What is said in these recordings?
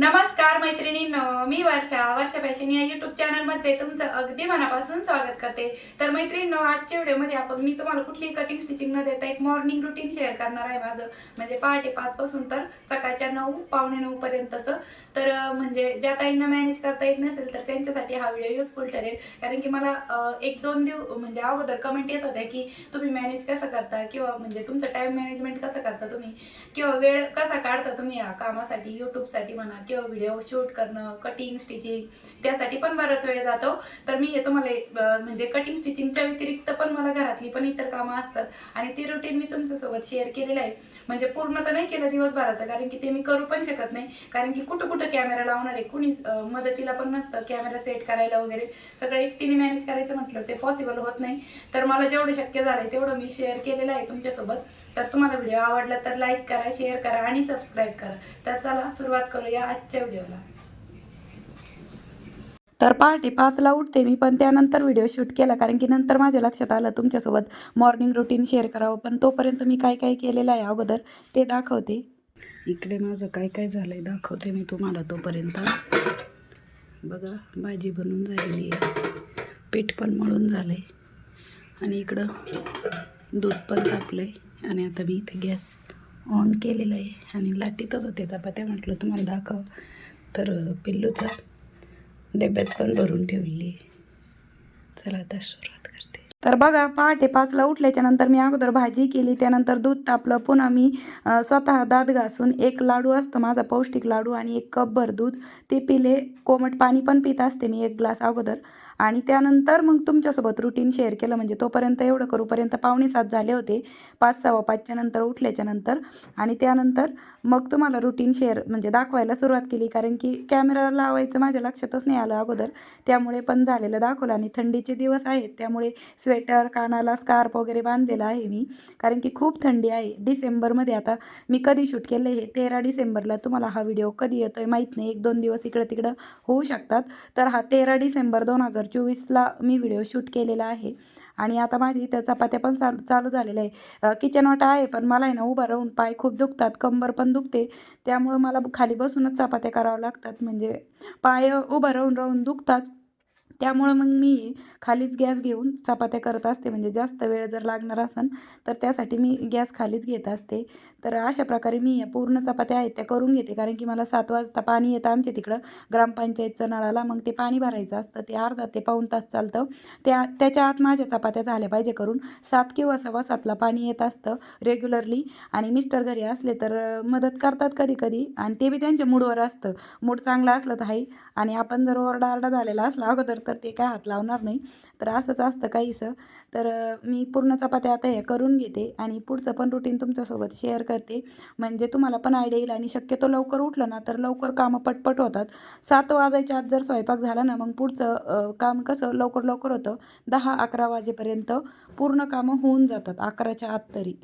नमस्कार मैत्रिणींनो मी वर्षा. वर्षा फॅशन या युट्यूब चॅनलमध्ये तुमचं अगदी मनापासून स्वागत करते. तर मैत्रिणींनो आजच्या व्हिडिओमध्ये आपण मी तुम्हाला कुठलीही कटिंग स्टिचिंग न देता एक मॉर्निंग रुटीन शेअर करणार आहे माझं. म्हणजे पहाटे पाच पासून तर सकाळच्या नऊ पावणे नऊपर्यंतचं तर म्हणजे ज्या ताईंना मॅनेज करता येत नसेल तर त्यांच्यासाठी हा व्हिडिओ युजफुल ठरेल. कारण की मला एक दोन दिवस म्हणजे अगोदर कमेंट येत होत्या की तुम्ही मॅनेज कसं करता? किंवा म्हणजे तुमचं टाइम मॅनेजमेंट कसं करता तुम्ही? किंवा वेळ कसा काढता तुम्ही या कामासाठी यूट्यूबसाठी म्हणा किंवा व्हिडिओ शूट करणं कटिंग स्टिचिंग त्यासाठी पण बराच वेळ जातो. तर मी हे तुम्हाला म्हणजे कटिंग स्टिचिंगच्या व्यतिरिक्त पण मला घरातली पण इतर कामं असतात. आणि ती रुटीन मी तुमच्यासोबत शेअर केलेलं आहे. म्हणजे पूर्ण तर नाही केलं दिवसभराचं कारण की ते मी करू पण शकत नाही. कारण की कुठं कुठं कॅमेरा लावणार. आहे कुणीच मदतीला पण नसतं. कॅमेरा सेट करायला वगैरे सगळं एकटीने मॅनेज करायचं म्हटलं ते पॉसिबल होत नाही. तर मला जेवढं शक्य झालंय तेवढं मी शेअर केलेलं आहे तुमच्यासोबत. तर तुम्हाला व्हिडिओ आवडला तर लाईक करा शेअर करा आणि सबस्क्राईब करा. तर चला सुरुवात करूया आजच्या व्हिडिओला तर पहाटे पाचला उठते मी पण त्यानंतर व्हिडिओ शूट केला. कारण की नंतर माझ्या लक्षात आलं तुमच्यासोबत मॉर्निंग रुटीन शेअर करावं. पण तोपर्यंत मी काय काय केलेलं आहे अगोदर ते दाखवते. इकडे माझं काय काय झालं आहे दाखवते मी तुम्हाला तोपर्यंत. बघा भाजी बनून झालेली आहे. पीठ पण मळून झालं आहे आणि इकडं दूध पण तापलं आहे आणि आता मी इथे गॅस ऑन केलेला आहे. आणि लाटीतच होते चपात्या म्हटलं तुम्हाला दाखव. तर पिल्लूचा डब्यात पण भरून ठेवली आहे. चला आता सुरू तर बघा पहाटे पाचला उठल्याच्या नंतर मी अगोदर भाजी केली त्यानंतर दूध तापलं पुन्हा मी स्वतः दात घासून एक लाडू असतो माझा पौष्टिक लाडू आणि एक कपभर दूध. ते पिले कोमट पाणी पण पित असते मी एक ग्लास अगोदर. आणि त्यानंतर मग तुमच्यासोबत रुटीन शेअर केलं. म्हणजे तोपर्यंत एवढं करूपर्यंत पावणे सात झाले होते. पाच सव्वा पाचच्या नंतर उठल्याच्या नंतर. आणि त्यानंतर मग तुम्हाला रुटीन शेअर म्हणजे दाखवायला सुरुवात केली. कारण की कॅमेरा लावायचं माझ्या लक्षातच नाही आलं अगोदर. त्यामुळे पण झालेलं दाखवलं. आणि थंडीचे दिवस आहेत. त्यामुळे स्वेटर कानाला स्कार्फ वगैरे बांधलेला आहे मी. कारण की खूप थंडी आहे. डिसेंबरमध्ये आता मी कधी शूट केलं हे तेरा डिसेंबरला तुम्हाला हा व्हिडिओ कधी येतो आहे माहीत नाही. एक दोन दिवस इकडं तिकडं होऊ शकतात. तर हा तेरा डिसेंबर दोन हजार चोवीसला मी व्हिडिओ शूट केलेला आहे. आणि आता माझी इथं चपात्या पण चालू चालू झालेल्या आहे किचन वाटा आहे पण मला आहे ना उभं राहून पाय खूप दुखतात कंबर पण दुखते. त्यामुळं मला खाली बसूनच चपात्या कराव्या लागतात. म्हणजे पाय उभं राहून राहून दुखतात. त्यामुळं मग मी खालीच गॅस घेऊन चपात्या करत असते. म्हणजे जास्त वेळ जर लागणार असेल तर त्यासाठी मी गॅस खालीच घेत असते. तर अशा प्रकारे मी पूर्ण चपात्या आहेत त्या करून घेते. कारण की मला सात वाजता पाणी येतं आमच्या तिकडं. ग्रामपंचायतचं नळाला मग ते पाणी भरायचं असतं. ते अर्धा ते पाऊण तास चालतं. त्या त्याच्या आत माझ्या चपात्या झाल्या पाहिजे करून. सात किंवा सव्वा सातला पाणी येत असतं रेग्युलरली आणि मिस्टर घरी असले तर मदत करतात कधी कधी आणि ते बी त्यांच्या मूडवर असतं. मूड चांगला असलं तर हाई आणि आपण जर ओरडा आरडा झालेला असला अगोदर तर ते काय हात लावणार नाही. तर असंच असतं काहीसं. तर मी पूर्ण चपात्या आता हे करून घेते आणि पुढचं पण रुटीन तुमच्यासोबत शेअर करते. म्हणजे तुम्हाला पण आयडिया येईल आणि शक्यतो लवकर उठलं ना तर लवकर कामं पटपट होतात. सात वाजायच्या आत जर स्वयंपाक झाला ना मग पुढचं काम कसं लवकर लवकर होतं? दहा अकरा वाजेपर्यंत पूर्ण कामं होऊन जातात अकराच्या आत तरी.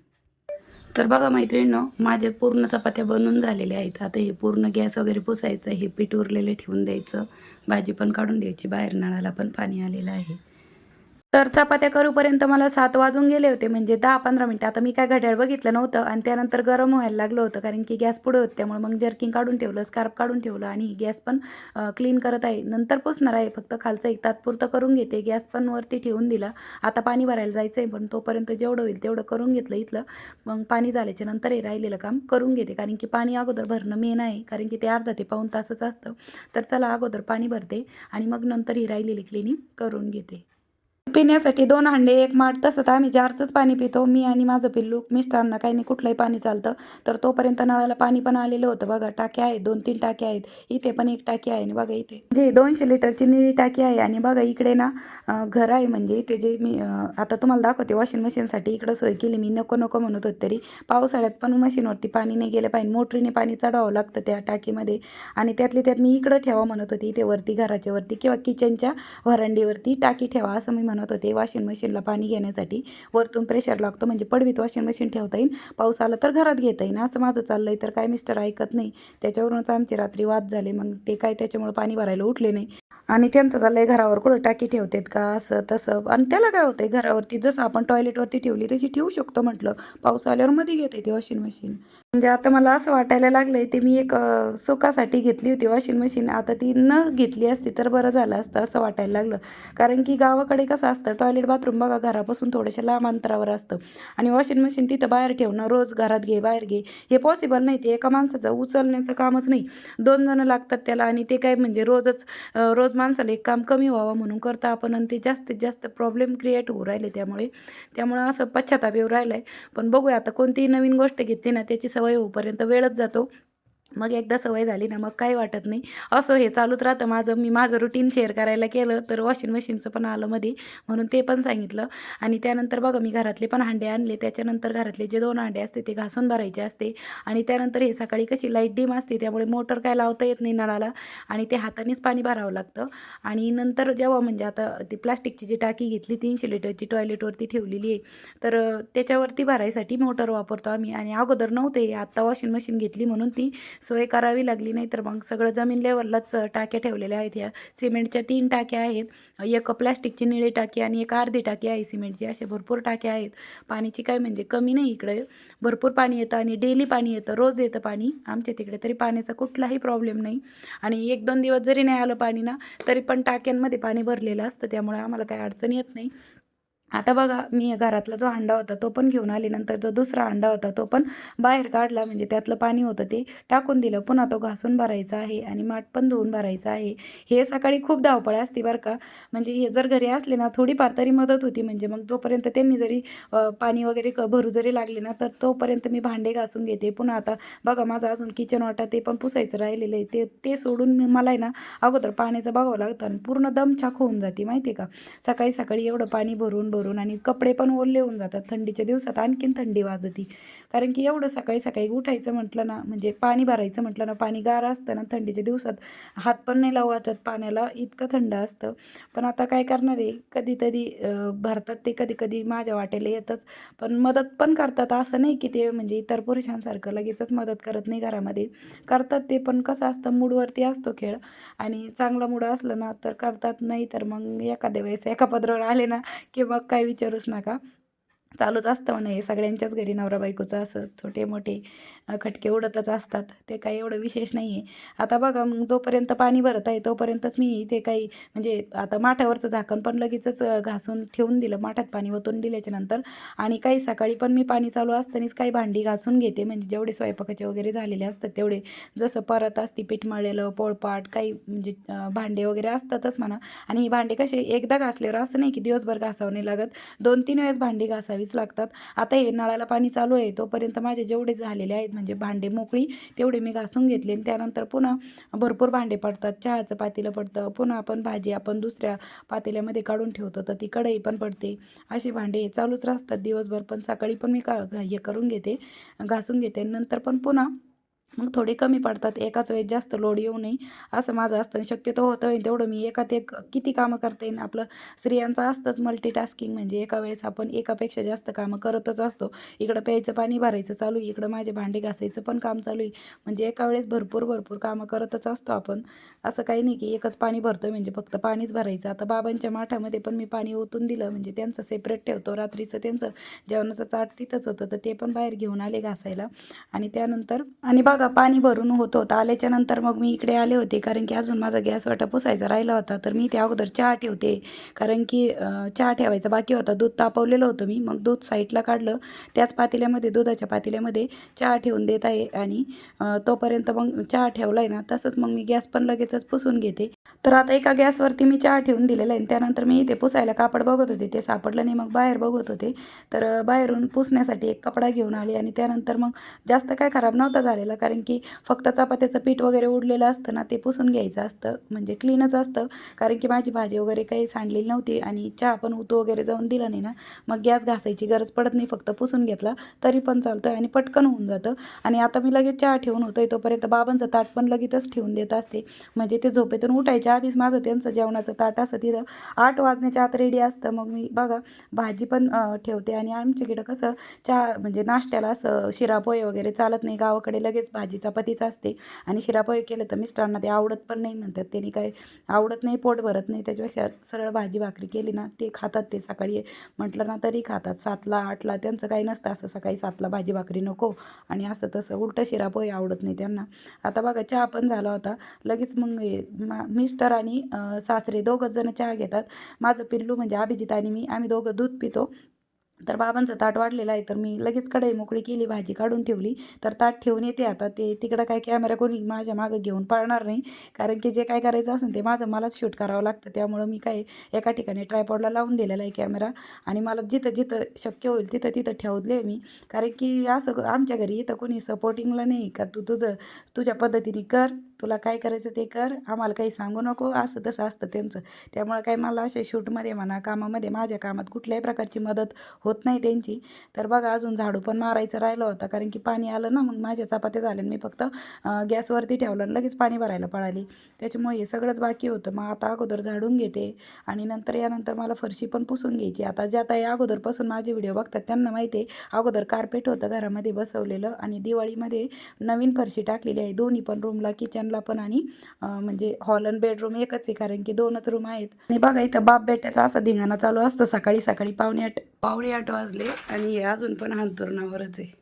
तर बघा मैत्रिणींनो माझे पूर्ण चपात्या बनून झालेल्या आहेत. आता हे पूर्ण गॅस वगैरे पुसायचं हे पीठ उरलेले ठेवून द्यायचं. भाजी पण काढून द्यायची बाहेर नळाला पण पाणी आलेलं आहे. तर चपात्या करूपर्यंत मला सात वाजून गेले होते म्हणजे दहा पंधरा मिनटं. आता मी काय घड्याळ बघितलं नव्हतं आणि त्यानंतर गरम व्हायला लागलं होतं कारण की गॅस पुढे होतं त्यामुळे मग जर्किंग काढून ठेवलं स्कार्फ काढून ठेवलं आणि गॅस पण क्लीन करत आहे. नंतर पुसणार आहे फक्त खालचं एक तात्पुरतं करून घेते. गॅस पण वरती ठेवून दिला. आता पाणी भरायला जायचं आहे पण तोपर्यंत जेवढं होईल तेवढं करून घेतलं इथलं. मग पाणी झाल्याच्यानंतर हे राहिलेलं काम करून घेते कारण की पाणी अगोदर भरणं मेन आहे कारण की ते अर्धा ते पाऊण तासच असतं. तर चला अगोदर पाणी भरते आणि मग नंतर ही राहिलेली क्लिनिंग करून घेते. पिण्यासाठी दोन हांडे एक माठ तसं तर आम्ही जारचंच पाणी पितो मी आणि माझं पिल्लू मिस्टरांना काही नाही कुठलंही पाणी चालतं. तर तोपर्यंत नळाला पाणी पण आलेलं होतं. बघा टाक्या आहेत दोन तीन टाक्या आहेत. इथे पण एक टाकी आहे आणि बघा इथे. जे दोनशे लिटरची निळी टाकी आहे आणि बघा इकडे ना घर आहे म्हणजे इथे जे मी आता तुम्हाला दाखवते वॉशिंग मशीनसाठी इकडं सोय केली मी. नको नको म्हणत होते तरी पावसाळ्यात पण मशीनवरती पाणी नाही गेलं पाहिजे. मोटरीने पाणी चढावं लागतं त्या टाकीमध्ये. आणि त्यातली त्यात मी इकडं ठेवा म्हणत होती. इथे वरती घराच्या वरती किंवा किचनच्या व्हरांडीवरती टाकी ठेवा असं मी म्हणत होते वॉशिंग मशीनला पाणी घेण्यासाठी. वरतून प्रेशर लागतो म्हणजे पडवीत वॉशिंग मशीन ठेवता येईल पाऊस आला तर घरात घेता येईल असं माझं चाललं आहे तर काय मिस्टर ऐकत नाही. त्याच्यावरूनच आमचे रात्री वाद झाले. मग ते काय त्याच्यामुळे पाणी भरायला उठले नाही. आणि त्यांचं चाललंय घरावर कुठं टाकी ठेवतात का? असं तसं. आणि त्याला काय होतंय? घरावरती जसं आपण टॉयलेटवरती ठेवली तशी ठेवू शकतो म्हटलं. पाऊस आल्यावर मध्ये घेते ती वॉशिंग मशीन म्हणजे आता मला असं वाटायला लागलं आहे ते मी एक सुखासाठी घेतली होती वॉशिंग मशीन. आता ती न घेतली असती तर बरं झालं असतं असं वाटायला लागलं. कारण की गावाकडे कसं असतं टॉयलेट बाथरूम बघा घरापासून थोड्याशा लांब अंतरावर असतं. आणि वॉशिंग मशीन तिथं बाहेर ठेवणं रोज घरात घे बाहेर घे हे पॉसिबल नाही ते. एका माणसाचं उचलण्याचं कामच नाही. दोन जणं लागतात त्याला आणि ते काय म्हणजे रोजच रोज माणसाला एक काम कमी व्हावं म्हणून करता आपण आणि ते जास्तीत जास्त प्रॉब्लेम क्रिएट होऊ राहिले त्यामुळे. त्यामुळं असं पश्चाताप येऊ राहिला आहे पण बघूया आता कोणतीही नवीन गोष्ट घेतली ना त्याची सवय होईपर्यंत वेळच जातो. मग एकदा सवय झाली ना मग काही वाटत नाही. असं हे चालूच राहतं माझं. मी माझं रुटीन शेअर करायला केलं तर वॉशिंग मशीनचं पण आलं मध्ये म्हणून ते पण सांगितलं. आणि त्यानंतर बघा मी घरातले पण हांडे आणले. त्याच्यानंतर घरातले जे दोन हांडे असते ते घासून भरायचे असते. आणि त्यानंतर हे सकाळी कशी लाइट डीम असते त्यामुळे मोटर काय लावता येत नाही नळाला. आणि ते हातानेच पाणी भरावं लागतं. आणि नंतर जेव्हा म्हणजे आता ती प्लास्टिकची जी टाकी घेतली तीनशे लिटरची टॉयलेटवरती ठेवलेली आहे तर त्याच्यावरती भरायसाठी मोटर वापरतो आम्ही. आणि अगोदर नव्हते. आत्ता वॉशिंग मशीन घेतली म्हणून ती सोय करावी लागली नाही तर मग सगळं जमीन लेवललाच टाक्या ठेवलेल्या आहेत. ह्या सिमेंटच्या तीन टाक्या आहेत. एक प्लॅस्टिकची निळी टाकी आणि एक अर्धी टाकी आहे सिमेंटची. अशा भरपूर टाक्या आहेत. पाण्याची काय म्हणजे कमी नाही इकडे. भरपूर पाणी येतं आणि डेली पाणी येतं. रोज येतं पाणी. आमच्या तिकडे तरी पाण्याचा कुठलाही प्रॉब्लेम नाही. आणि एक दोन दिवस जरी नाही आलं पाणी ना तरी पण टाक्यांमध्ये पाणी भरलेलं असतं. त्यामुळे आम्हाला काही अडचण येत नाही. आता बघा मी घरातला जो अंडा होता तो पण घेऊन आले. नंतर जो दुसरा अंडा होता तो पण बाहेर काढला. म्हणजे त्यातलं पाणी होतं ते टाकून दिलं. पुन्हा तो घासून भरायचा आहे आणि माठ पण धुवून भरायचा आहे. हे सकाळी खूप धावपळ असते बरं का. म्हणजे हे जर घरी असले ना थोडीफार तरी मदत होती. म्हणजे मग जोपर्यंत त्यांनी जरी पाणी वगैरे क भरू जरी लागले ना तर तोपर्यंत मी भांडे घासून घेते. पुन्हा आता बघा माझं अजून किचन वाटा ते पण पुसायचं राहिलेलं आहे. ते ते सोडून मला आहे ना अगोदर पाण्याचं बघावं लागतं आणि पूर्ण दमछाक होऊन जाते. माहिती आहे का? सकाळी सकाळी एवढं पाणी भरून भरून आणि कपडे पण ओले होऊन जातात थंडीच्या दिवसात आणखीन थंडी वाजती. कारण की एवढं सकाळी सकाळी उठायचं म्हटलं ना म्हणजे पाणी भरायचं म्हटलं ना पाणी गार असतं ना थंडीच्या दिवसात हात पण नाही लावतात पाण्याला इतकं थंड असतं. पण आता काय करणार आहे कधीतरी भरतात ते कधी कधी माझ्या वाटेला येतच. पण मदत पण करतात असं नाही की ते म्हणजे इतर पुरुषांसारखं लगेचच मदत करत नाही घरामध्ये. करतात ते पण कसं असतं मूडवरती असतो खेळ. आणि चांगला मूड असलं ना तर करतात नाही तर मग एखाद्या वेळेस एका पदरावर आले ना की मग काय विचारूच नका. चालूच असतं म्हणा हे सगळ्यांच्याच घरी नवरा बायकोचं असं छोटे मोठे खटके उडतच असतात. ते काही एवढं विशेष नाही आहे आता बघा मग जोपर्यंत पाणी भरत आहे तोपर्यंतच मी ते काही म्हणजे आता माठावरचं झाकण पण लगेचच घासून ठेवून दिलं. माठात पाणी ओतून दिल्याच्या नंतर आणि काही सकाळी पण मी पाणी चालू असतानाच काही भांडी घासून घेते. म्हणजे जेवढे स्वयंपाकाचे वगैरे झालेले असतात तेवढे. जसं परत असते पीठ मळलेलं पोळपाट काही म्हणजे भांडे वगैरे असतातच म्हणा. आणि ही भांडे कसे एकदा घासल्यावर असं नाही की दिवसभर घासावं नाही लागत. दोन तीन वेळेस भांडी घासावीच लागतात. आता हे नळाला पाणी चालू आहे तोपर्यंत माझे जेवढे झालेले आहेत म्हणजे भांडे मोकळी तेवढे मी घासून घेतले. आणि त्यानंतर पुन्हा भरपूर भांडे पडतात. चहाचं पातेलं पडतं. पुन्हा आपण भाजी आपण दुसऱ्या पातेल्यामध्ये काढून ठेवतो तर ती कढई पण पडते. असे भांडे चालूच राहतात दिवसभर. पण सकाळी पण मी का हे करून घेते घासून घेते. नंतर पण पुन्हा मग थोडे कमी पडतात एकाच वेळेस जास्त लोड येऊ नये असं माझं असतं आणि शक्यतो होतं होईल तेवढं मी एकात एक किती कामं करता येईल आपलं स्त्रियांचं असतंच मल्टीटास्किंग म्हणजे एका वेळेस आपण एकापेक्षा जास्त कामं करतच असतो. इकडं प्यायचं पाणी भरायचं चालू आहे इकडं माझे भांडे घासायचं पण काम चालू आहे. म्हणजे एका वेळेस भरपूर भरपूर कामं करतच असतो आपण. असं काही नाही की एकच पाणी भरतोय म्हणजे फक्त पाणीच भरायचं. आता बाबांच्या माठामध्ये पण मी पाणी ओतून दिलं म्हणजे त्यांचं सेपरेट ठेवतो. रात्रीचं त्यांचं जेवणाचं ताट तिथंच होतं तर ते पण बाहेर घेऊन आले घासायला. आणि त्यानंतर आणि बघा पाणी भरून होत होतं. आल्याच्यानंतर मग मी इकडे आले होते. कारण की अजून माझा गॅस वाटा पुसायचा राहिला होता. तर मी त्या अगोदर चहा ठेवते. कारण की चहा ठेवायचा बाकी होता. दूध तापवलेलं होतं मी. मग दूध साईडला काढलं. त्याच पातेल्यामध्ये दुधाच्या पातेल्यामध्ये चहा ठेवून देत आहे. आणि तोपर्यंत मग चहा ठेवला आहे ना तसंच मग मी गॅस पण लगेचच पुसून घेते. तर आता एका गॅसवरती मी चहा ठेवून दिलेला आहे. आणि त्यानंतर मी इथे पुसायला कापड बघत होते. ते सापडलं नाही. मग बाहेर बघत होते. तर बाहेरून पुसण्यासाठी एक कपडा घेऊन आले. आणि त्यानंतर मग जास्त काय खराब नव्हता झालेला. कारण कारण की फक्त चपात्याचं पीठ वगैरे उडलेलं असतं ना ते पुसून घ्यायचं असतं. म्हणजे क्लीनच असतं. कारण की माझी भाजी वगैरे काही सांडलेली नव्हती आणि चहा पण उतू वगैरे जाऊन दिला नाही ना. मग गॅस घासायची गरज पडत नाही फक्त पुसून घेतला तरी पण चालतं आणि पटकन होऊन जातं. आणि आता मी लगेच चहा ठेवून होतोय तोपर्यंत बाबांचं ताट पण लगेचच ठेवून देत असते. म्हणजे ते झोपेतून उठायच्या आधीच माझं त्यांचं जेवणाचं ताट असं तिथं आठ वाजण्याच्या आत रेडी असतं. मग मी बघा भाजी पण ठेवते आणि आमच्याकडं कसं चहा म्हणजे नाश्त्याला असं शिरा पोहे वगैरे चालत नाही. गावाकडे लगेच भाजी भाजी चपातीच असते. आणि शिरापोहे केलं तर मिस्टरांना ते आवडत पण नाही म्हणतात. त्यांनी काय आवडत नाही पोट भरत नाही. त्याच्यापेक्षा सरळ भाजी भाकरी केली ना ते खातात ते सकाळी. म्हटलं ना तरी खातात. सातला आठला त्यांचं काही नसतं. असं सकाळी सातला भाजी भाकरी नको. आणि असं तसं उलटं शिरापोहे आवडत नाही त्यांना. आता बघा चहा पण झाला होता. लगेच मग हे मा- मिस्टर आणि सासरे दोघंच जण चहा घेतात. माझं पिल्लू म्हणजे अभिजित आणि मी. आम्ही दोघं दूध पितो. तर बाबांचं ताट वाढलेलं आहे तर मी लगेच कढई मोकळी केली भाजी काढून ठेवली. तर ताट ठेवून येते आता ते तिकडं काय कॅमेरा कोणी माझ्या मागं घेऊन पळणार नाही. कारण की जे काय करायचं असेल ते माझं मलाच शूट करावं लागतं. त्यामुळं मी काय एका ठिकाणी ट्रायपॉडला लावून दिलेला आहे कॅमेरा आणि मला जिथं जिथं शक्य होईल तिथं तिथं ठेवले मी. कारण की असं आमच्या घरी इथं कोणी सपोर्टिंगला नाही का? तू तुझं तुझ्या पद्धतीने कर. तुला काय करायचं ते कर. आम्हाला काही सांगू नको. असं तसं असतं त्यांचं. त्यामुळं काय मला असे शूटमध्ये म्हणा कामामध्ये माझ्या कामात कुठल्याही प्रकारची मदत होत नाही त्यांची. तर बघा अजून झाडू पण मारायचं राहिलं होतं. कारण की पाणी आलं ना मग माझ्या चपात्या झाल्या मी फक्त गॅसवरती ठेवलं आणि लगेच पाणी भरायला पळाली. त्याच्यामुळे हे सगळंच बाकी होतं. मग आता अगोदर झाडून घेते आणि नंतर यानंतर मला फरशी पण पुसून घ्यायची. आता ज्या ताई अगोदरपासून माझे व्हिडिओ बघतात त्यांना माहिती आहे अगोदर कार्पेट होतं घरामध्ये बसवलेलं आणि दिवाळीमध्ये नवीन फरशी टाकलेली आहे. दोन्ही पण रूमला किचनला पण आणि म्हणजे हॉल आणि बेडरूम एकच आहे कारण की दोनच रूम आहेत. आणि बघा इथं बाप बेट्याचा असा धिंगाणा चालू असतो सकाळी सकाळी पावणे आठ पावणे आठ वाजले आणि हे अजून पण अंतरुणावरच आहे.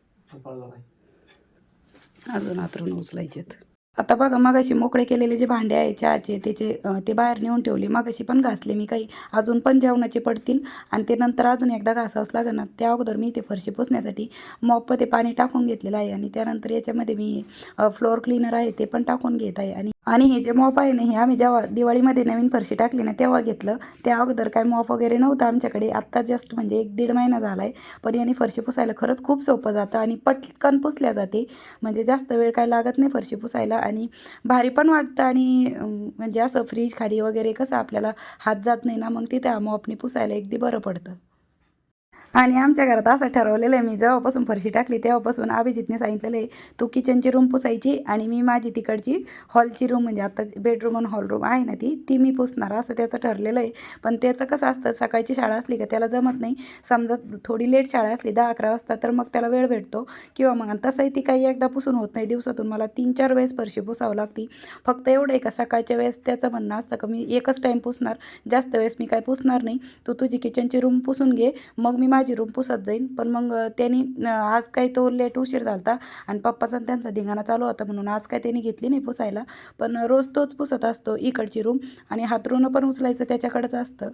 अजून आतरून उचलायचेत. आता बघा मगाशी मोकळे केलेले जे भांडे आहे चहाचे त्याचे ते बाहेर नेऊन ठेवले. मगाशी पण घासले मी काही. अजून पण जेवणाचे पडतील. आणि ते नंतर अजून एकदा घासावंच लागेल ना. त्या अगोदर मी ते फरशी पुसण्यासाठी मॉप ते पाणी टाकून घेतलेलं आहे. आणि त्यानंतर याच्यामध्ये मी फ्लोअर क्लीनर आहे ते पण टाकून घेत आहे. आणि आणि हे जे मॉप आहे ना हे आम्ही जेव्हा दिवाळीमध्ये नवीन फरशी टाकली ना तेव्हा घेतलं. त्या अगोदर काय मॉप वगैरे नव्हतं आमच्याकडे. आत्ता जस्ट म्हणजे एक दीड महिना झाला आहे पण याने फरशी पुसायला खरंच खूप सोपं जातं. आणि पटकन पुसल्या जाते. म्हणजे जास्त वेळ काय लागत नाही फरशी पुसायला. आणि भारी पण वाटतं आणि म्हणजे असं फ्रीज खाली वगैरे कसं आपल्याला हात जात नाही ना मग तिथे मॉपनी पुसायला अगदी बरं पडतं. आणि आमच्या घरात असं ठरवलेलं आहे मी जेव्हापासून फरशी टाकली तेव्हापासून अभिजितने सांगितलेलं आहे तू किचनची रूम पुसायची आणि मी माझी तिकडची हॉलची रूम म्हणजे आता बेडरूम आणि हॉल रूम आहे ना ती ती मी पुसणार. असं त्याचं ठरलेलं आहे. पण त्याचं कसं असतं सकाळची शाळा असली का त्याला जमत नाही. समजा थोडी लेट शाळा असली दहा अकरा वाजता तर मग त्याला वेळ भेटतो. किंवा मग तसंही ती काही एकदा पुसून होत नाही. दिवसातून मला तीन चार वेळेस फरशी पुसावं लागती. फक्त एवढं आहे का सकाळच्या वेळेस त्याचं म्हणणं असतं का मी एकच टाईम पुसणार. जास्त वेळेस मी काय पुसणार नाही. तू तुझी किचनची रूम पुसून घे. मग मी माझी रूम पुसत जाईन. पण मग त्यांनी आज काही तो लेट उशीर झालता आणि पप्पाचा त्यांचा धिंगाणा चालू होता म्हणून आज काय त्यांनी घेतली नाही पुसायला. पण रोज तोच पुसत असतो इकडची रूम आणि हातरूनं पण उचलायचं त्याच्याकडंच असतं.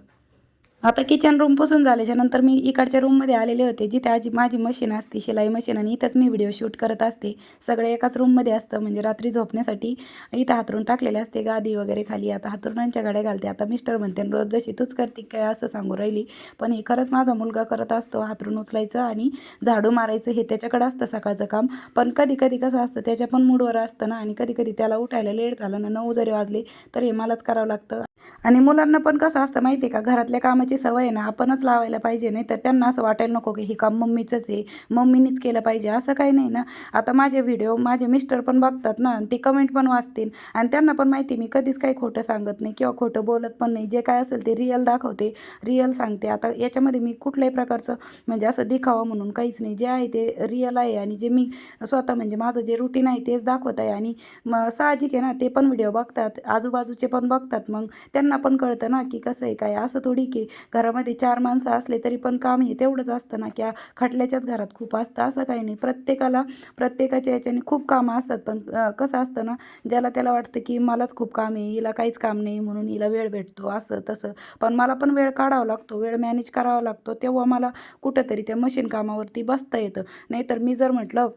आता किचन रूम पुसून झाल्याच्यानंतर मी इकडच्या रूममध्ये आलेले होते जिथे आजी माझी मशीन असते शिलाई मशीन आणि इथंच मी व्हिडिओ शूट करत असते. सगळे एकाच रूममध्ये असतं म्हणजे रात्री झोपण्यासाठी इथं हातरून टाकलेले असते गादी वगैरे खाली आता हातरुणांच्या गाड्या घालते. आता मिस्टर म्हणते रोज जशी तूच करते काय असं सांगू राहिली? पण हे खरंच माझा मुलगा करत असतो हातरून उचलायचं आणि झाडू मारायचं हे त्याच्याकडे असतं सकाळचं काम. पण कधी कधी कसं असतं त्याच्या पण मूडवर असतं ना आणि कधी कधी त्याला उठायला लेट झालं ना नऊ जरी वाजले तर हे मलाच करावं लागतं. आणि मुलांना पण कसं असतं माहिती आहे का? घरातल्या कामाची सवय आहे ना आपणच लावायला पाहिजे नाही तर त्यांना असं वाटायला नको की हे काम मम्मीचंच आहे मम्मीनीच केलं पाहिजे असं काही नाही ना. आता माझे व्हिडिओ माझे मिस्टर पण बघतात ना ते कमेंट पण वाचतील. आणि त्यांना पण माहिती मी कधीच काही खोटं सांगत नाही किंवा खोटं बोलत पण नाही. जे काय असेल ते रिअल दाखवते रिअल सांगते. आता याच्यामध्ये मी कुठल्याही प्रकारचं म्हणजे असं दिखावा म्हणून काहीच नाही. जे आहे ते रिअल आहे आणि जे मी स्वतः म्हणजे माझं जे रुटीन आहे तेच दाखवत आहे. आणि मग साहजिक आहे ना ते पण व्हिडिओ बघतात आजूबाजूचे पण बघतात. मग त्यांना पण कळतं ना की कसं आहे काय असं थोडी की घरामध्ये चार माणसं असले तरी पण काम हे तेवढंच असतं ना की खटल्याच्याच घरात खूप असतं. असं काही नाही. प्रत्येकाला प्रत्येकाच्या याच्याने खूप कामं असतात. पण कसं असतं ना ज्याला त्याला वाटतं की मलाच खूप काम आहे हिला काहीच काम नाही म्हणून हिला वेळ भेटतो असं तसं. पण मला पण वेळ काढावा लागतो वेळ मॅनेज करावा लागतो तेव्हा मला कुठंतरी त्या मशीन कामावरती बसता येतं. नाहीतर मी जर म्हटलं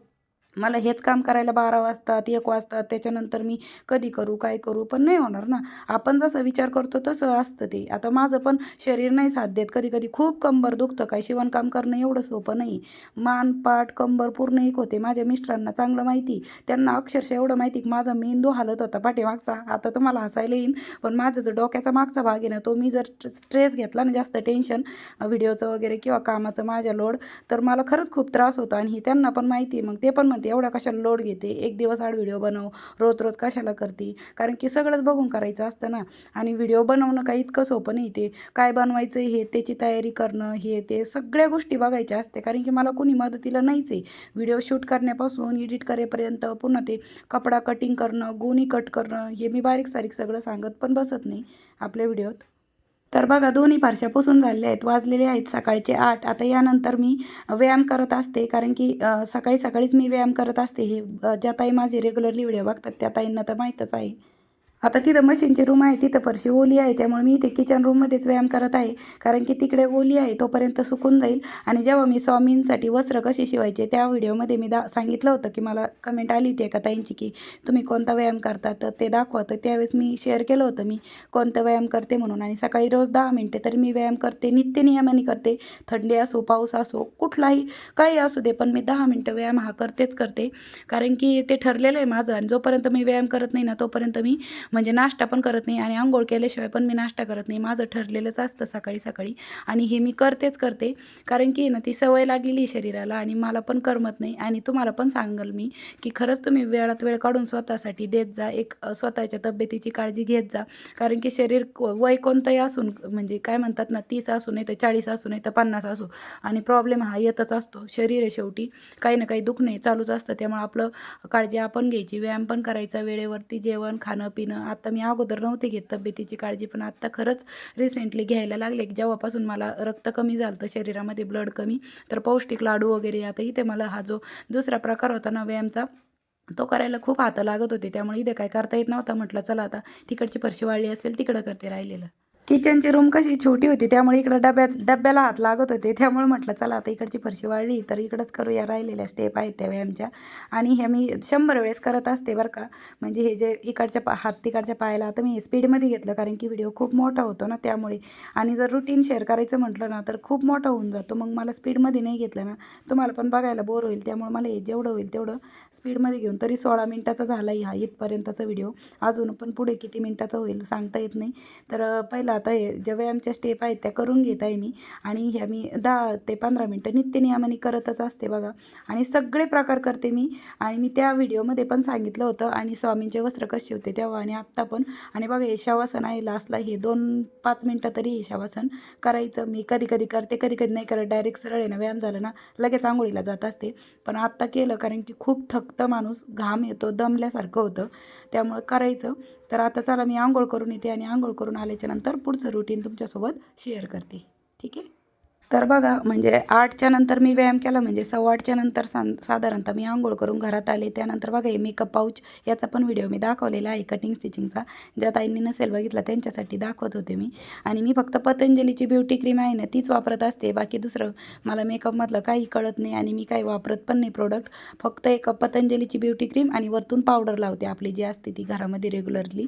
मला हेच काम करायला बारा वाजतात एक वाजतात त्याच्यानंतर मी कधी करू काय करू? पण नाही होणार ना. आपण जसं विचार करतो तसं असतं ते. आता माझं पण शरीर नाही साथ देत. कधी कधी खूप कंबर दुखतं. काय शिवणकाम करणं एवढं सोपं नाही. मान पाठ कंबर पूर्ण एक होते. माझ्या मिस्टरांना चांगलं माहिती. त्यांना अक्षरशः एवढं माहिती की माझा मेंदू हालत होता पाठीमागचा. आता तर मला हसायला येईन. पण माझा जो डोक्याचा मागचा भाग आहे ना तो मी जर स्ट्रेस घेतला ना जास्त टेन्शन व्हिडिओचं वगैरे किंवा कामाचं माझ्या लोड तर मला खरंच खूप त्रास होतो. आणि हे त्यांना पण माहिती आहे. मग ते पण म्हणते म्हणते एवढा कशाला लोड घेते? एक दिवस आड व्हिडिओ बनव रोज रोज कशाला करते? कारण की सगळंच बघून करायचं असतं ना. आणि व्हिडिओ बनवणं काही इतकं सोपं नाही ते. काय बनवायचं हे त्याची तयारी करणं हे ते सगळ्या गोष्टी बघायच्या असते कारण की मला कोणी मदतीला नाहीच आहे. व्हिडिओ शूट करण्यापासून एडिट करेपर्यंत पुन्हा ते कपडा कटिंग करणं गोणी कट करणं हे मी बारीक सारीक सगळं सांगत पण बसत नाही आपल्या व्हिडिओत तर बघा दोन्ही फारशा पुसून झालेल्या आहेत वाजलेले आहेत सकाळचे आठ. आता यानंतर मी व्यायाम करत असते कारण की सकाळी सकाळीच मी व्यायाम करत असते. हे ज्या ताई माझे रेग्युलरली व्हिडिओ बघतात त्या ताईंना तर माहीतच आहे. आता तिथं मशीनची रूम आहे तिथं फरशी ओली आहे त्यामुळे मी इथे किचन रूममध्येच व्यायाम करत आहे. कारण की तिकडे ओली आहे तोपर्यंत सुकून जाईल. आणि जेव्हा मी स्वामींसाठी वस्त्र कशी शिवायचे त्या व्हिडिओमध्ये मी दा सांगितलं होतं की मला कमेंट आली होती एका ताईंची की तुम्ही कोणता व्यायाम करता? तर ते दाखवा तर त्यावेळेस मी शेअर केलं होतं मी कोणता व्यायाम करते म्हणून? आणि सकाळी रोज दहा मिनटे तरी मी व्यायाम करते नित्य नियमाने करते. थंडी असो पाऊस असो कुठलाही काही असू दे पण मी दहा मिनटं व्यायाम हा करतेच करते. कारण की ते ठरलेलं आहे माझं. आणि जोपर्यंत मी व्यायाम करत नाही ना तोपर्यंत मी म्हणजे नाश्ता पण करत नाही आणि आंघोळ केल्याशिवाय पण मी नाश्ता करत नाही. माझं ठरलेलंच असतं सकाळी सकाळी. आणि हे मी करतेच करते. कारण की ना ती सवय लागलेली शरीराला आणि मला पण करमत नाही. आणि तुम्हाला पण सांगाल मी की खरंच तुम्ही वेळात वेळ काढून स्वतःसाठी देत जा. एक स्वतःच्या तब्येतीची काळजी घेत जा. कारण की शरीर वय कोणतंही असून म्हणजे काय म्हणतात ना तीस असू नाही तर चाळीस असू नाही तर पन्नास असू. आणि प्रॉब्लेम हा येतच असतो. शरीर आहे शेवटी. काही ना काही दुखणे चालूच असतं. त्यामुळे आपलं काळजी आपण घ्यायची. व्यायाम पण करायचा वेळेवरती. जेवण खाणं पिणं आता मी अगोदर नव्हते घेत तब्येतीची काळजी पण आत्ता खरंच रिसेंटली घ्यायला लागले. की जेव्हापासून मला रक्त कमी झालं तर शरीरामध्ये ब्लड कमी तर पौष्टिक लाडू वगैरे आता इथे मला हा जो दुसरा प्रकार होता ना व्यायामचा तो करायला खूप हात लागत होते. त्यामुळे इथे काय करता येत नव्हता. म्हटलं चला आता तिकडची फरशी वाळली असेल तिकडं करते राहिलेलं. किचनची रूम कशी छोटी होती त्यामुळे इकडं डब्यात डब्याला हात लागत होते. त्यामुळे म्हटलं चला आता इकडची फरशी वाढली तर इकडंच करूया. राहिलेल्या स्टेप आहेत त्या व्यायामच्या. आणि हे मी शंभर वेळेस करत असते बरं का. म्हणजे हे जे इकडच्या पा हात तिकडच्या पायाला आता मी स्पीडमध्ये घेतलं कारण की व्हिडिओ खूप मोठा होतो ना त्यामुळे. आणि जर रुटीन शेअर करायचं म्हटलं ना तर खूप मोठा होऊन जातो. मग मला स्पीडमध्ये नाही घेतलं ना तुम्हाला पण बघायला बोर होईल. त्यामुळे मला हे जेवढं होईल तेवढं स्पीडमध्ये घेऊन तरी सोळा मिनटाचा झाला हा इथपर्यंतचा व्हिडिओ अजून पण पुढे किती मिनटाचा होईल सांगता येत नाही. तर पहिला पहिलं आता हे ज्या व्यायामच्या स्टेप आहेत त्या करून घेत आहे मी. आणि ह्या मी दहा ते पंधरा मिनटं नित्यनियमाने करतच असते बघा. आणि सगळे प्रकार करते मी. आणि मी त्या व्हिडिओमध्ये पण सांगितलं होतं. आणि स्वामींचे वस्त्र कसे होते तेव्हा आणि आत्ता पण. आणि बघा हे शवासन आहे लास्टला हे दोन पाच मिनटं तरी हे शवासन करायचं. मी कधी कधी करते कधी कधी नाही करत. डायरेक्ट सरळ आहे ना व्यायाम झाला ना लगेच आंघोळीला जात असते. पण आत्ता केलं कारण की खूप थकतं माणूस घाम येतो दमल्यासारखं होतं. त्यामुळं करायचं. तर आता चला मी आंघोळ करून येते आणि आंघोळ करून आल्याच्यानंतर पुढचं रुटीन तुमच्यासोबत शेअर करते. ठीक आहे? तर बघा म्हणजे आठच्या नंतर मी व्यायाम केला म्हणजे सव्वा आठच्या नंतर सा साधारणतः मी आंघोळ करून घरात आले. त्यानंतर बघा हे मेकअप पाऊच याचा पण व्हिडिओ मी दाखवलेला आहे कटिंग स्टिचिंगचा ज्या ताईंनी नसेल बघितला त्यांच्यासाठी दाखवत होते मी. आणि मी फक्त पतंजलीची ब्युटी क्रीम आहे ना तीच वापरत असते. बाकी दुसरं मला मेकअपमधलं काही कळत नाही आणि मी काही वापरत पण नाही प्रोडक्ट फक्त एक पतंजलीची ब्युटी क्रीम आणि वरतून पावडर लावते आपली जी असते ती घरामध्ये रेग्युलरली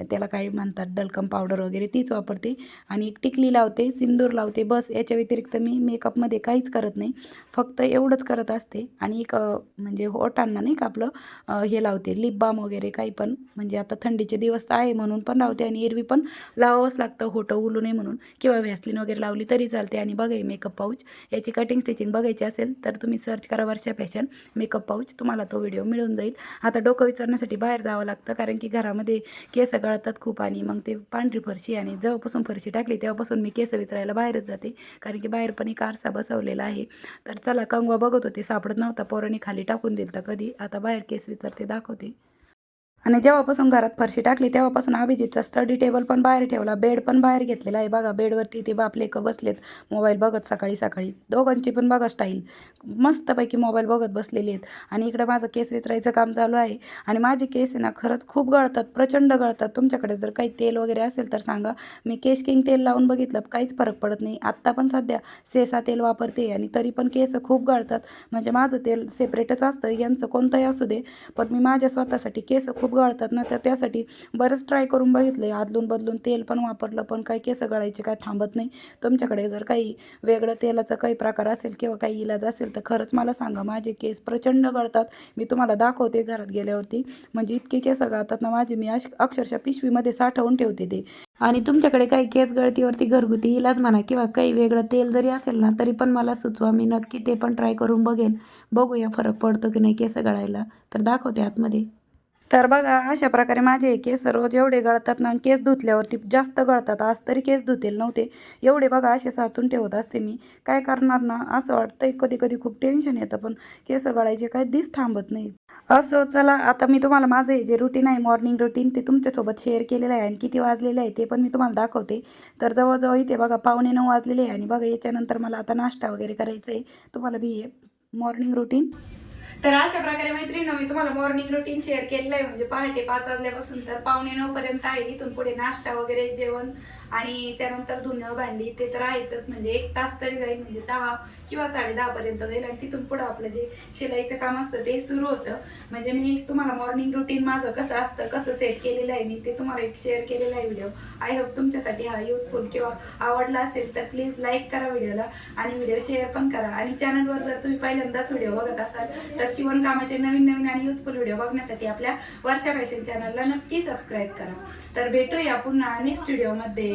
त्याला काही म्हणतात डलकम पावडर वगैरे तीच वापरते. आणि एक टिकली लावते सिंदूर लावते बस याच्या व्यतिरिक्त मी मेकअपमध्ये काहीच करत नाही. फक्त एवढंच करत असते. आणि एक म्हणजे ओठांना नाही का आपलं हे लावते लिप बाम वगैरे काही पण. म्हणजे आता थंडीचे दिवस तर आहे म्हणून पण लावते आणि एरवी पण लावावंच लागतं होटं उलू नये म्हणून. किंवा व्हॅसलिन वगैरे लावली तरी चालते. आणि बघा मेकअप पाऊच याची कटिंग स्टिचिंग बघायची असेल तर तुम्ही सर्च करा वर्षा फॅशन मेकअप पाऊच तुम्हाला तो व्हिडिओ मिळून जाईल. आता डोकं विचारण्यासाठी बाहेर जावं लागतं कारण की घरामध्ये केस गळतात खूप आणि मग ते पांढरी फरशी आणि जेव्हापासून फरशी टाकली तेव्हापासून मी केस विचारायला बाहेरच जाते. कारण की बाहेर पण एक आरसा बसवलेला आहे. तर चला कंगवा बघत होते सापडत नव्हता. पोरांनी खाली टाकून दिलं तर कधी. आता बाहेर केस विचारते दाखवते. आणि जेव्हापासून घरात फरशी टाकली तेव्हापासून अभिजितचा स्टडी टेबल पण बाहेर ठेवला बेड पण बाहेर घेतलेला आहे. बघा बेडवरती ते बापले एक बसलेत. मोबाईल बघत सकाळी सकाळी. दोघांची पण बघा स्टाईल मस्तपैकी मोबाईल बघत बसलेले आहेत. आणि इकडं माझं केस वितरायचं काम चालू आहे. आणि माझे केस आहे ना खरंच खूप गळतात प्रचंड गळतात. तुमच्याकडे जर काही तेल वगैरे असेल तर सांगा. मी केस किंग तेल लावून बघितलं काहीच फरक पडत नाही. आत्ता पण सध्या सेसा तेल वापरते आणि तरी पण केस खूप गळतात. म्हणजे माझं तेल सेपरेटच असतं यांचं कोणतंही असू दे. पण मी माझ्या स्वतःसाठी केस खूप गळतात ना तर त्यासाठी बरंच ट्राय करून बघितलं आदलून बदलून तेल पण वापरलं पण काही केस गळायचे काय थांबत नाही. तुमच्याकडे जर काही वेगळं तेलाचा काही प्रकार असेल किंवा काही इलाज असेल तर खरंच मला सांगा. माझे केस प्रचंड गळतात. मी तुम्हाला दाखवते घरात गेल्यावरती. म्हणजे इतके केस गळतात ना माझे मी अश अक्षरशः पिशवीमध्ये साठवून ठेवते ते. आणि तुमच्याकडे काही केस गळतीवरती घरगुती इलाज म्हणा किंवा काही वेगळं तेल जरी असेल ना तरी पण मला सुचवा. मी नक्की ते पण ट्राय करून बघेन. बघूया फरक पडतो की नाही केस गळायला. तर दाखवते आतमध्ये. तर बघा अशा प्रकारे माझे केस रोज एवढे गळतात ना केस धुतल्यावरती जास्त गळतात. आज तरी केस धुतेल नव्हते. एवढे बघा असे साचून ठेवत असते मी. काय करणार ना असं वाटतंय. कधी कधी खूप टेन्शन येतं पण केस गळायचे काही दिस थांबत नाही असं चला आता मी तुम्हाला माझं हे जे रुटीन आहे मॉर्निंग रुटीन ते तुमच्यासोबत शेअर केलेलं आहे. आणि किती वाजलेले आहे ते पण मी तुम्हाला दाखवते. तर जवळजवळ इथे बघा पावणे नऊ वाजलेले आहे. आणि बघा याच्यानंतर मला आता नाश्ता वगैरे करायचा आहे तुम्हाला बी हे मॉर्निंग रुटीन तर अशा प्रकारे मैत्रिणी मी तुम्हाला मॉर्निंग रुटीन शेअर केलेलं आहे म्हणजे पहाटे पाच वाजल्यापासून तर पावणे नऊ पर्यंत आहे. इथून पुढे नाश्ता वगैरे जेवण आणि त्यानंतर धुणं भांडी ते तर आहेतच. म्हणजे एक तास तरी जाईल म्हणजे दहा किंवा साडे दहा पर्यंत जाईल. आणि तिथून पुढं आपलं जे शिलाईचं काम असतं ते सुरू होतं. म्हणजे मी तुम्हाला मॉर्निंग रुटीन माझं कसं असतं कसं सेट केलेलं आहे मी ते तुम्हाला एक शेअर केलेला आहे व्हिडिओ आय होप तुमच्यासाठी हा युजफुल किंवा आवडला असेल तर प्लीज लाईक करा व्हिडिओला आणि व्हिडिओ शेअर पण करा. आणि चॅनलवर जर तुम्ही पहिल्यांदाच व्हिडिओ बघत असाल तर शिवणकामाचे नवीन नवीन आणि युजफुल व्हिडिओ बघण्यासाठी आपल्या वर्षा फॅशन चॅनलला नक्की सबस्क्राईब करा. तर भेटूया पुन्हा नेक्स्ट व्हिडिओमध्ये